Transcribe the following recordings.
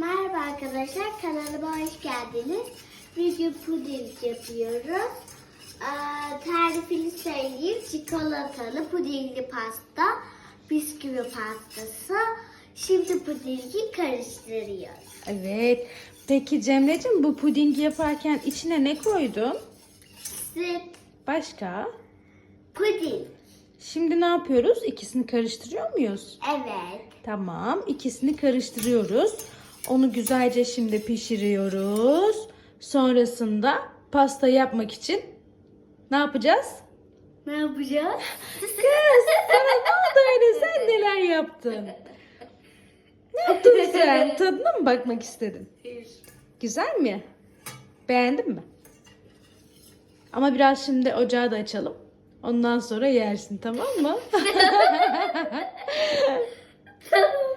Merhaba arkadaşlar, kanalıma hoş geldiniz. Bugün puding yapıyoruz. Ee, tarifini söyleyeyim. Çikolatalı pudingli pasta, bisküvi pastası. Şimdi pudingi karıştırıyoruz. Evet. Peki Cemre'cim bu pudingi yaparken içine ne koydun? Süt, Başka? puding. Şimdi ne yapıyoruz? İkisini karıştırıyor muyuz? Evet. Tamam. ikisini karıştırıyoruz. Onu güzelce şimdi pişiriyoruz. Sonrasında pasta yapmak için ne yapacağız? Ne yapacağız? Kız sana ne oldu öyle? Sen neler yaptın? Ne yaptın sen? Tadına mı bakmak istedin? Güzel mi? Beğendin mi? Ama biraz şimdi ocağı da açalım. Ondan sonra yersin tamam mı?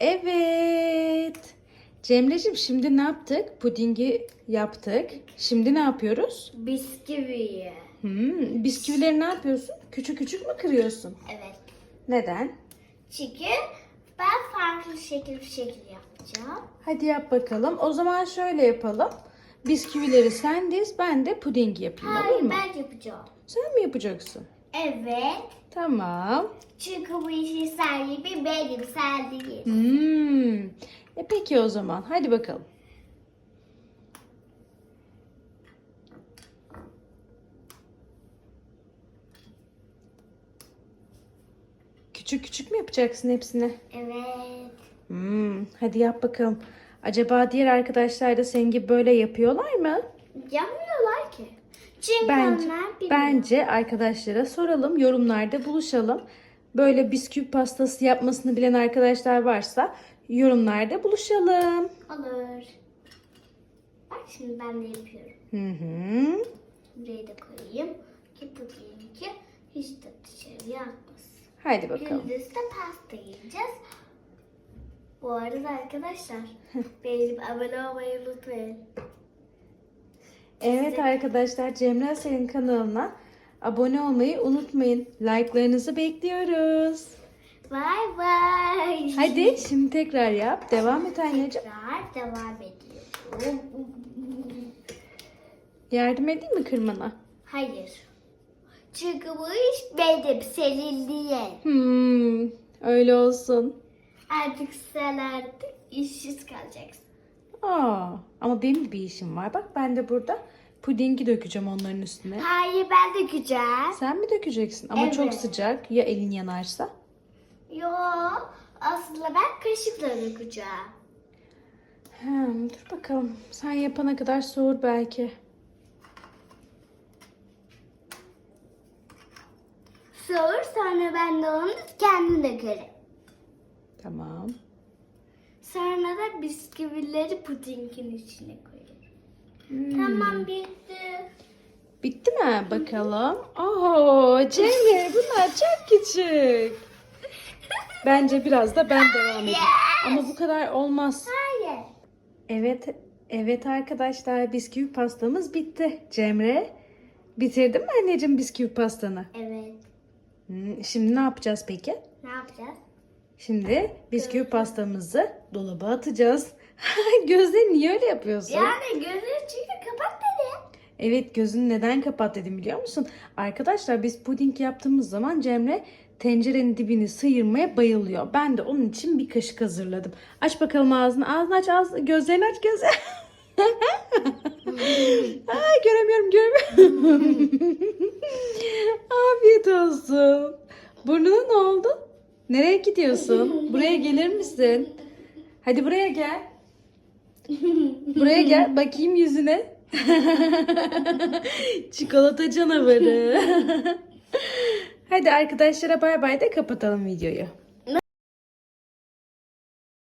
Evet. Cemre'cim şimdi ne yaptık? Pudingi yaptık. Şimdi ne yapıyoruz? Bisküvi. Hmm, bisküvileri ne yapıyorsun? Küçük küçük mü kırıyorsun? Evet. Neden? Çünkü ben farklı şekil bir şekil yapacağım. Hadi yap bakalım. O zaman şöyle yapalım. Bisküvileri sen diz, ben de pudingi yapayım olur Hayır mu? ben yapacağım. Sen mi yapacaksın? Evet. Tamam. Çünkü bu işin sahibi benim, sen değil. Hmm. E peki o zaman. Hadi bakalım. Küçük küçük mü yapacaksın hepsini? Evet. Hmm. Hadi yap bakalım. Acaba diğer arkadaşlar da senin gibi böyle yapıyorlar mı? Yapmıyorlar ki. Çünkü Bence, onlar bence arkadaşlara soralım, yorumlarda buluşalım. Böyle bisküvi pastası yapmasını bilen arkadaşlar varsa yorumlarda buluşalım. Olur. Bak şimdi ben de yapıyorum. Hı hı. Buraya da koyayım. Ki bu diyelim hiç de dışarıya atmasın. Hadi bakalım. Gündüz de pasta yiyeceğiz. Bu arada arkadaşlar benim abone olmayı unutmayın. Evet arkadaşlar Cemre Asel'in kanalına abone olmayı unutmayın. Like'larınızı bekliyoruz. Bay bay. Hadi şimdi tekrar yap. Devam et anneciğim. Tekrar devam ediyorum. Yardım edeyim mi kırmana? Hayır. Çünkü bu iş benim, senin diye. Hmm, öyle olsun. Artık sen artık işsiz kalacaksın. Aa, ama benim bir işim var. Bak ben de burada pudingi dökeceğim onların üstüne. Hayır ben dökeceğim. Sen mi dökeceksin? Ama Evet. çok sıcak. Ya elin yanarsa? Yo aslında ben kaşıkla dökeceğim. Hmm, dur bakalım. Sen yapana kadar soğur belki. Soğur sonra ben de onu kendim dökerim. Tamam. Sonra da bisküvileri pudingin içine koyarım. Hmm. Tamam bitti. Bitti mi? Bakalım. Oo, Cemre bunlar çok küçük. Bence biraz da ben devam edeyim. Ama bu kadar olmaz. Hayır. Evet, evet arkadaşlar bisküvi pastamız bitti. Cemre, bitirdin mi anneciğim bisküvi pastanı? Evet. Hmm, şimdi ne yapacağız peki? Ne yapacağız? Şimdi bisküvi pastamızı dolaba atacağız. Gözlerini niye öyle yapıyorsun? Yani gözünü çünkü kapat dedi. Evet gözünü neden kapat dedim biliyor musun? Arkadaşlar biz puding yaptığımız zaman Cemre tencerenin dibini sıyırmaya bayılıyor. Ben de onun için bir kaşık hazırladım. Aç bakalım ağzını. Ağzını aç ağzını. Gözlerini aç gözlerini. Ay göremiyorum göremiyorum. Afiyet olsun. Burnuna ne oldu? Nereye gidiyorsun? Buraya gelir misin? Hadi buraya gel. Buraya gel. Bakayım yüzüne. Çikolata canavarı. Hadi arkadaşlara bay bay de kapatalım videoyu.